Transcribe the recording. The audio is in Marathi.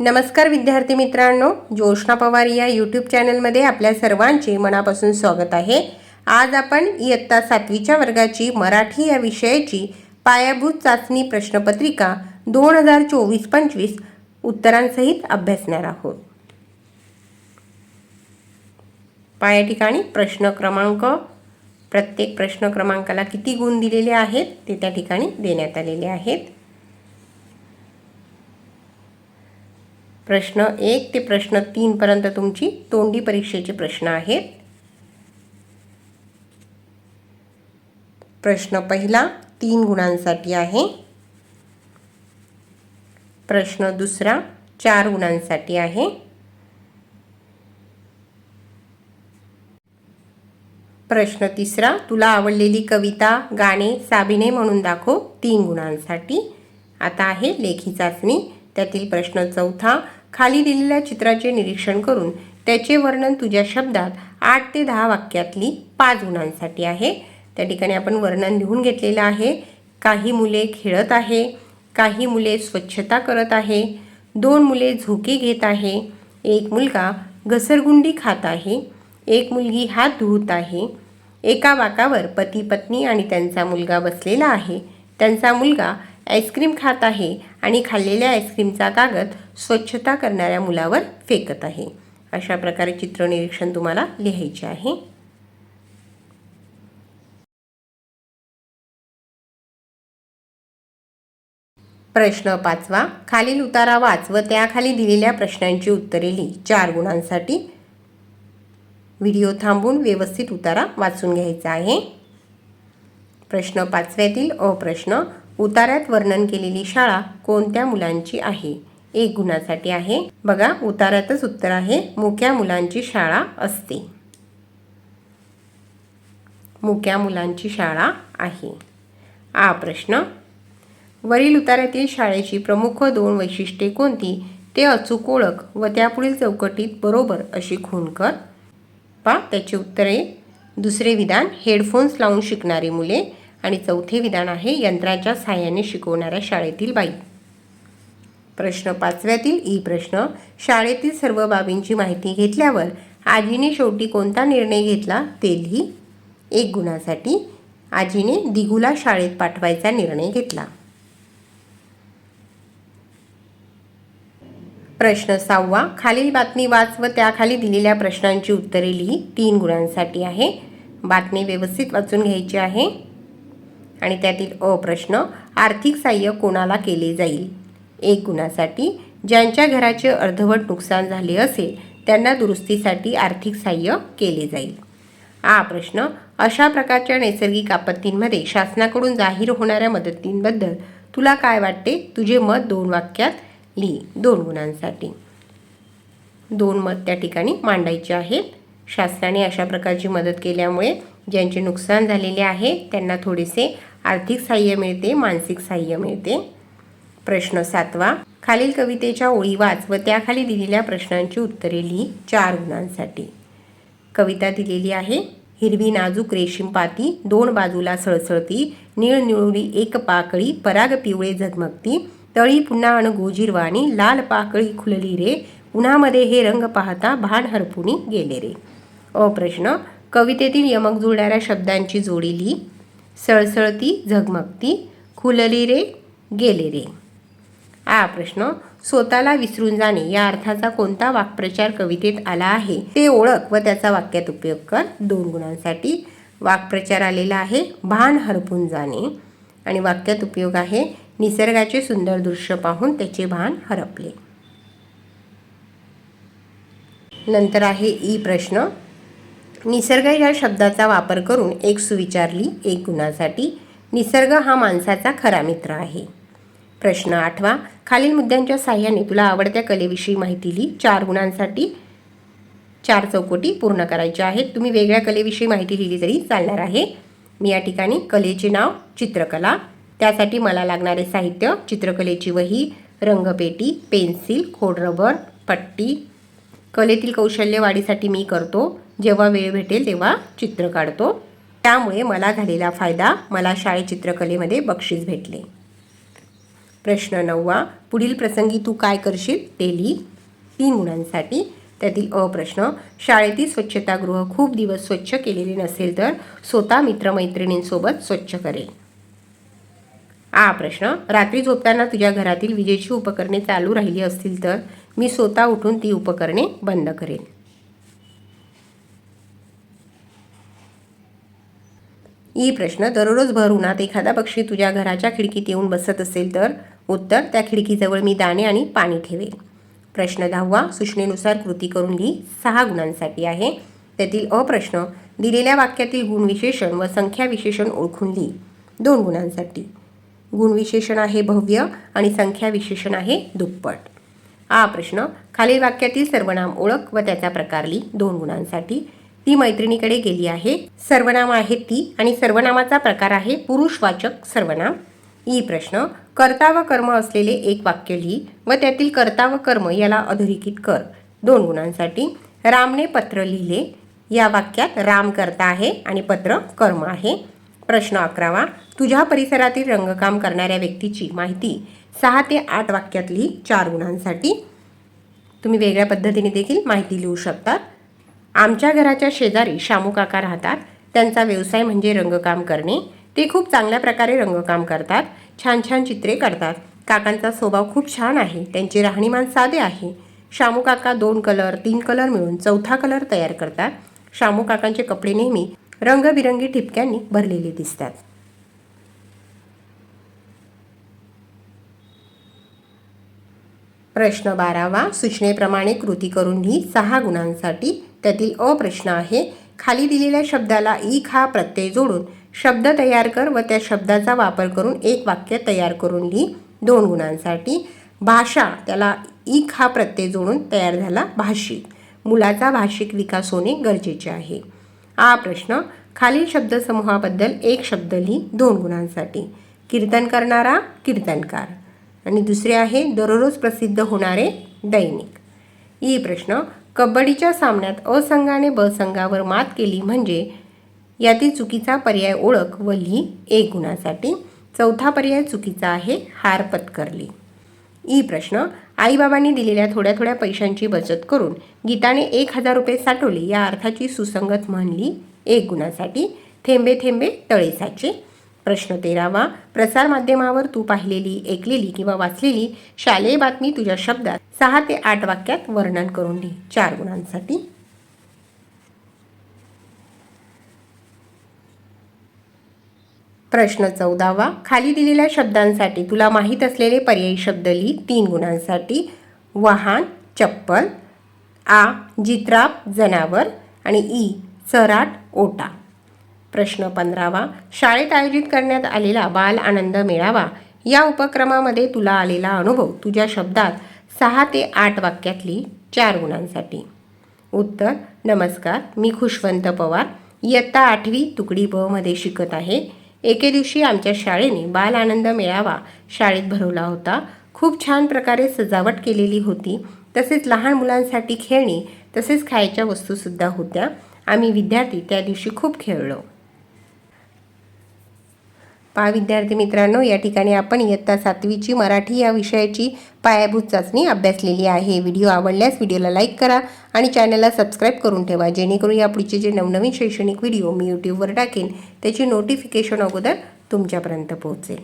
नमस्कार विद्यार्थी मित्रांनो जोशना पवार या यूट्यूब चॅनलमध्ये आपल्या सर्वांचे मनापासून स्वागत आहे. आज आपण इयत्ता सातवीच्या वर्गाची मराठी या विषयाची पायाभूत चाचणी प्रश्नपत्रिका दोन हजार चोवीस पंचवीस उत्तरांसहित अभ्यासणार आहोत. पाया ठिकाणी प्रश्न क्रमांक प्रत्येक प्रश्न क्रमांकाला किती गुण दिलेले आहेत ते त्या ठिकाणी देण्यात आलेले आहेत. प्रश्न एक ते प्रश्न तीनपर्यंत तुमची तोंडी परीक्षेचे प्रश्न आहेत. प्रश्न पहिला तीन गुणांसाठी आहे. प्रश्न दुसरा चार गुणांसाठी आहे. प्रश्न तिसरा तुला आवडलेली कविता गाणे साबिने म्हणून दाखव तीन गुणांसाठी. आता आहे लेखी चाचणी. त्यातील प्रश्न चौथा खाली दिलेल्या चित्राचे निरीक्षण करून त्याचे वर्णन तुझ्या शब्दात आठ ते दहा वाक्यातली पाच गुणांसाठी आहे. त्या ठिकाणी आपण वर्णन लिहून घेतलेलं आहे. काही मुले खेळत आहे. काही मुले स्वच्छता करत आहे. दोन मुले झोके घेत आहे. एक मुलगा घसरगुंडी खात आहे. एक मुलगी हात धुत आहे. एका वाकावर पती पत्नी आणि त्यांचा मुलगा बसलेला आहे. त्यांचा मुलगा आईस्क्रीम खात आहे आणि खाल्लेल्या आईस्क्रीमचा कागद स्वच्छता करणाऱ्या मुलावर फेकत आहे. अशा प्रकारे चित्रनिरीक्षण तुम्हाला लिहायचे आहे. प्रश्न पाचवा. खालील उतारा वाच व त्याखाली दिलेल्या प्रश्नांची उत्तरे लिही. चार गुणांसाठी व्हिडिओ थांबून व्यवस्थित उतारा वाचून घ्यायचा आहे. प्रश्न पाचव्यातील अ प्रश्न उतार्यात वर्णन केलेली शाळा कोणत्या मुलांची आहे? एक गुणासाठी आहे. बघा उतार्यातच उत्तर आहे. मुक्या मुलांची शाळा असते. मुक्या मुलांची शाळा आहे. आ प्रश्न. वरील उतार्यातील शाळेची प्रमुख दोन वैशिष्ट्ये कोणती? ते अचूक ओळख व त्यापुढील चौकटीत बरोबर अशी खूण कर. पा त्याचे उत्तरे दुसरे विधान हेडफोन्स लावून शिकणारी मुले. आणि चौथे विधान आहे यंत्राच्या सहाय्याने शिकवणाऱ्या शाळेतील बाई. प्रश्न पाचव्यातील ई प्रश्न. शाळेतील सर्व बाबींची माहिती घेतल्यावर आजीने शेवटी कोणता निर्णय घेतला? ते लिही एक गुणासाठी आजीने दिगूला शाळेत पाठवायचा निर्णय घेतला. प्रश्न सहावा. खालील बातमी वाच व त्याखाली दिलेल्या प्रश्नांची उत्तरे लिही. तीन गुणांसाठी आहे. बातमी व्यवस्थित वाचून घ्यायची आहे. आणि त्यातील अ प्रश्न आर्थिक सहाय्य कोणाला केले जाईल? एक गुणासाठी ज्यांच्या घराचे अर्धवट नुकसान झाले असेल त्यांना दुरुस्तीसाठी आर्थिक सहाय्य केले जाईल. आ प्रश्न अशा प्रकारच्या नैसर्गिक आपत्तींमध्ये शासनाकडून जाहीर होणाऱ्या मदतींबद्दल तुला काय वाटते? तुझे मत दोन वाक्यात लिही. दोन गुणांसाठी. दोन मत त्या ठिकाणी मांडायचे आहेत. शासनाने अशा प्रकारची मदत केल्यामुळे ज्यांचे नुकसान झालेले आहे त्यांना थोडेसे आर्थिक सहाय्य मिळते मानसिक सहाय्य मिळते. प्रश्न सातवा. खालील कवितेच्या ओळी वाच व त्याखाली दिलेल्या प्रश्नांची उत्तरे लिही चार गुणांसाठी. कविता दिलेली आहे हिरवी नाजूक रेशीम पाती दोन बाजूला सळसळती निळ एक पाकळी पराग पिवळे झगमगती तळी पुन्हा अण गोजीरवाणी लाल पाकळी खुलली रे उन्हामध्ये हे रंग पाहता भान हरपुनी गेले रे. अ प्रश्न कवितेतील यमक जुळणाऱ्या शब्दांची जोडी लिही सळसळती झगमगती खुलली रे गेले रे. आ प्रश्न स्वतःला विसरून जाणे या अर्थाचा कोणता वाक्प्रचार कवितेत आला आहे ते ओळख व त्याचा वाक्यात उपयोग कर. दोन गुणांसाठी वाक्प्रचार आलेला आहे भान हरपून जाणे. आणि वाक्यात उपयोग आहे निसर्गाचे सुंदर दृश्य पाहून त्याचे भान हरपले. नंतर आहे ई प्रश्न. निसर्ग या शब्दाचा वापर करून एक सुविचारली एक गुणासाठी. निसर्ग हा माणसाचा खरा मित्र आहे. प्रश्न आठवा. खालील मुद्द्यांच्या साह्याने तुला आवडत्या कलेविषयी माहिती लिही. चार गुणांसाठी चार चौकटी पूर्ण करायच्या आहेत. तुम्ही वेगळ्या कलेविषयी माहिती लिहिली तरी चालणार आहे. मी या ठिकाणी कलेचे नाव चित्रकला त्यासाठी मला लागणारे साहित्य चित्रकलेची वही रंगपेटी पेन्सिल खोडरबर पट्टी. कलेतील कौशल्य वाढीसाठी मी करतो. जेव्हा वेळ भेटेल तेव्हा चित्र काढतो. त्यामुळे मला झालेला फायदा मला शाळेत चित्रकलेमध्ये बक्षीस भेटले. प्रश्न नववा पुढील प्रसंगी तू काय करशील ते लिही. तीन गुणांसाठी त्यातील अ प्रश्न शाळेतील स्वच्छतागृह खूप दिवस स्वच्छ केलेले नसेल तर स्वतः मित्रमैत्रिणींसोबत स्वच्छ करेल. आ प्रश्न रात्री झोपताना तुझ्या घरातील विजेची उपकरणे चालू राहिली असतील तर मी स्वतः उठून ती उपकरणे बंद करेन. ई प्रश्न दररोज भर उन्हात एखादा पक्षी तुझ्या घराच्या खिडकीत येऊन बसत असेल तर? उत्तर त्या खिडकीजवळ मी दाणे आणि पाणी ठेवेल प्रश्न दहावा सूचनेनुसार कृती करून लिही सहा गुणांसाठी आहे. त्यातील अप्रश्न दिलेल्या वाक्यातील गुणविशेषण व संख्या विशेषण ओळखून लिही दोन गुणांसाठी. गुणविशेषण आहे भव्य आणि संख्या विशेषण आहे दुप्पट. आ प्रश्न खालील वाक्यातील सर्वनाम ओळख व त्याचा प्रकार लिही. दोन गुणांसाठी. ती मैत्रिणीकडे गेली आहे. सर्वनाम आहे ती आणि सर्वनामाचा प्रकार आहे पुरुषवाचक सर्वनाम. ई प्रश्न कर्ता व कर्म असलेले एक वाक्य लिही व त्यातील कर्ता व कर्म याला अधोरेखित कर. दोन गुणांसाठी रामने पत्र लिहिले. या वाक्यात राम करता आहे आणि पत्र कर्म आहे. प्रश्न अकरावा तुझ्या परिसरातील रंगकाम करणाऱ्या व्यक्तीची माहिती सहा ते आठ वाक्यात लिही चार गुणांसाठी. तुम्ही वेगळ्या पद्धतीने देखील माहिती लिहू शकता आमच्या घराच्या शेजारी शामू काका राहतात. त्यांचा व्यवसाय म्हणजे रंगकाम करणे. ते खूप चांगल्या प्रकारे रंगकाम करतात. छान छान चित्रे करतात. काकांचा स्वभाव खूप छान आहे. त्यांचे राहणीमान साधे आहे. शामू काका दोन कलर तीन कलर मिळून चौथा कलर तयार करतात. शामू काकांचे कपडे नेहमी रंगबिरंगी ठिपक्यांनी भरलेले दिसतात. प्रश्न बारावा. सूचनेप्रमाणे कृती करून ही सहा गुणांसाठी त्यातील अ प्रश्न आहे खाली दिलेल्या शब्दाला ईक हा प्रत्यय जोडून शब्द तयार कर व त्या शब्दाचा वापर करून एक वाक्य तयार करून लिही दोन गुणांसाठी. भाषा त्याला ईक हा प्रत्यय जोडून तयार झाला भाषिक. मुलाचा भाषिक विकास होणे गरजेचे आहे. हा प्रश्न खालील शब्दसमूहाबद्दल एक शब्द लिही दोन गुणांसाठी. कीर्तन करणारा कीर्तनकार. आणि दुसरे आहे दररोज प्रसिद्ध होणारे दैनिक. ई प्रश्न कबड्डीच्या सामन्यात असंघाने ब संघावर मात केली म्हणजे यातील चुकीचा पर्याय ओळख व लिही एक गुणासाठी चौथा पर्याय चुकीचा आहे हार पत्करली. ई प्रश्न आईबाबांनी दिलेल्या थोड्या थोड्या पैशांची बचत करून गीताने एक हजार रुपये साठवले या अर्थाची सुसंगत म्हणली एक गुणासाठी थेंबे थेंबे तळेसाचे. प्रश्न तेरावा. प्रसारमाध्यमावर तू पाहिलेली ऐकलेली किंवा वाचलेली शालेय बातमी तुझ्या शब्दात सहा ते आठ वाक्यात वर्णन करून लिही चार गुणांसाठी. प्रश्न चौदावा. खाली दिलेल्या शब्दांसाठी तुला माहीत असलेले पर्यायी शब्द लिही. तीन गुणांसाठी. वाहन चप्पल आ जित्राप जनावर आणि ई सराट ओटा. प्रश्न पंधरावा. शाळेत आयोजित करण्यात आलेला बाल आनंद मेळावा. या उपक्रमामध्ये तुला आलेला अनुभव तुझ्या शब्दात सहा ते आठ वाक्यातली चार गुणांसाठी. उत्तर नमस्कार मी खुशवंत पवार. इयत्ता आठवी तुकडी ब मध्ये शिकत आहे. एके दिवशी आमच्या शाळेने बाल आनंद मेळावा शाळेत भरवला होता. खूप छान प्रकारे सजावट केलेली होती. तसेच लहान मुलांसाठी खेळणी तसेच खायच्या वस्तूसुद्धा होत्या. आम्ही विद्यार्थी त्या दिवशी खूप खेळलो. पहा विद्यार्थी मित्रांनो या ठिकाणी आपण इयत्ता सातवीची मराठी या विषयाची पायाभूत चाचणी अभ्यासलेली आहे. व्हिडिओ आवडल्यास व्हिडिओला लाईक करा आणि चॅनलला सबस्क्राईब करून ठेवा. जेणेकरून या पुढचे जे नवनवीन शैक्षणिक व्हिडिओ मी यूट्यूबवर टाकेन त्याची नोटिफिकेशन अगोदर तुमच्यापर्यंत पोहोचेल.